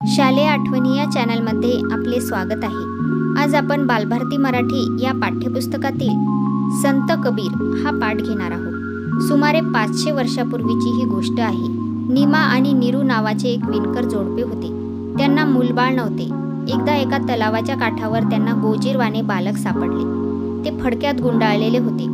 शालेय आठवणी या चॅनलमध्ये आपले स्वागत आहे. आज आपण बालभारती मराठी या पाठ्यपुस्तकातील संत कबीर हा पाठ घेणार आहोत. सुमारे पाचशे वर्षापूर्वीची ही गोष्ट आहे. निमा आणि नीरू नावाचे एक विणकर जोडपे होते. त्यांना मूलबाळ नव्हते. एकदा एका तलावाच्या काठावर त्यांना गोजीरवाने बालक सापडले. ते फडक्यात गुंडाळलेले होते.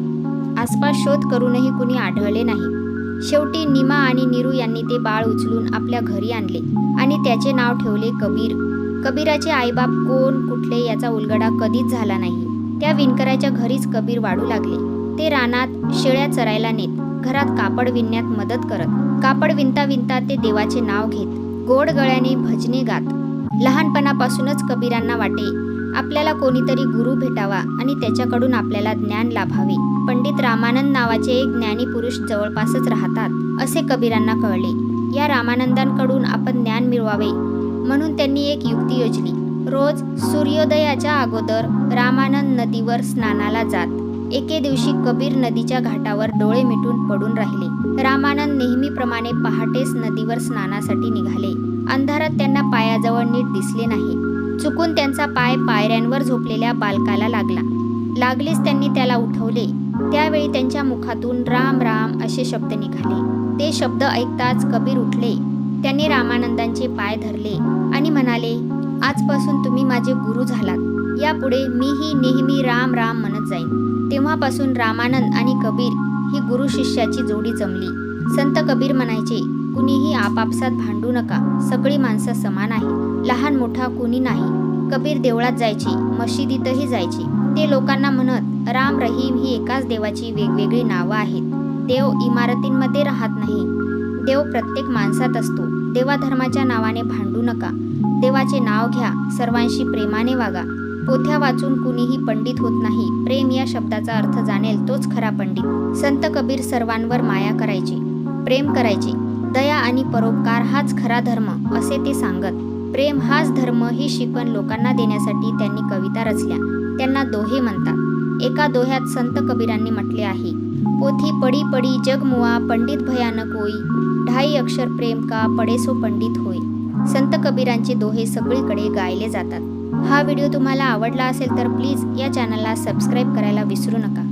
आसपास शोध करूनही कुणी आढळले नाही. शेवटी निमा आणि नीरू यांनी ते बाळ उचलून आपल्या घरी आणले आणि त्याचे नाव ठेवले कबीर. कबीराचे आईबाप कोण कुठले याचा उलगडा कधीच झाला नाही. त्या विणकराच्या घरीच कबीर वाढू लागले. ते रानात शेळ्या चरायला नेत घरात कापड विणण्यात मदत करत. कापड विणता विणता ते देवाचे नाव घेत गोड गळ्याने भजने गात. लहानपणापासूनच कबीरांना वाटे आपल्याला कोणीतरी गुरु भेटावा आणि त्याच्याकडून आपल्याला ज्ञान लाभावे. पंडित रामानंद नावाचे एक ज्ञानी पुरुष जवळपासच राहतात असे कबीरांना कळले. या रामानंदांकडून आपण ज्ञान मिळवावे म्हणून त्यांनी एक युक्ती योजली. रोज सूर्योदयाच्या अगोदर रामानंद नदीवर स्नानाला जात. एके दिवशी कबीर नदीच्या घाटावर डोळे मिटून पडून राहिले. रामानंद नेहमीप्रमाणे पहाटेच नदीवर स्नानासाठी निघाले. अंधारात त्यांना पायाजवळ नीट दिसले नाही. चुकून त्यांचा पाय पायऱ्यांवर झोपलेल्या बालकाला लागला. लागलीच त्यांनी त्याला उठवले. त्यावेळी त्यांच्या मुखातून राम राम असे शब्द निघाले. ते शब्द ऐकताच कबीर उठले. त्यांनी रामानंदांचे पाय धरले आणि म्हणाले आजपासून तुम्ही माझे गुरु झालात. यापुढे मीही नेहमी राम राम म्हणत जाईन. तेव्हापासून रामानंद आणि कबीर ही गुरु शिष्याची जोडी जमली. संत कबीर म्हणायचे कुणीही आपापसात भांडू नका. सगळी माणसं समान आहे लहान मोठा कुणी नाही. कबीर देवळात जायची मशिदीतही जायची. ते लोकांना म्हणत राम रहीम ही एकाच देवाची वेगवेगळी नावं आहेत. देव इमारतींमध्ये राहत नाही. देव प्रत्येक माणसात असतो. देवाधर्माच्या नावाने भांडू नका. देवाचे नाव घ्या. सर्वांशी प्रेमाने वागा. पोथ्या वाचून कुणीही पंडित होत नाही. प्रेम या शब्दाचा अर्थ जाणेल तोच खरा पंडित. संत कबीर सर्वांवर माया करायचे. प्रेम करायचे. दया आणि परोपकार हाच खरा धर्म असे ते सांगत. प्रेम हाच धर्म ही शिकवण लोकांना देण्यासाठी त्यांनी कविता रचल्या. त्यांना दोहे म्हणतात. एका दोह्यात संत कबीरांनी म्हटले आहे पोथी पडी पडी जगमुआ पंडित भयानक होई. ढाई अक्षर प्रेम का पडेसो पंडित होय संत कबीरांचे दोहे सगळीकडे गायले जातात. हा व्हिडिओ तुम्हाला आवडला असेल तर प्लीज या चॅनलला सबस्क्राईब करायला विसरू नका.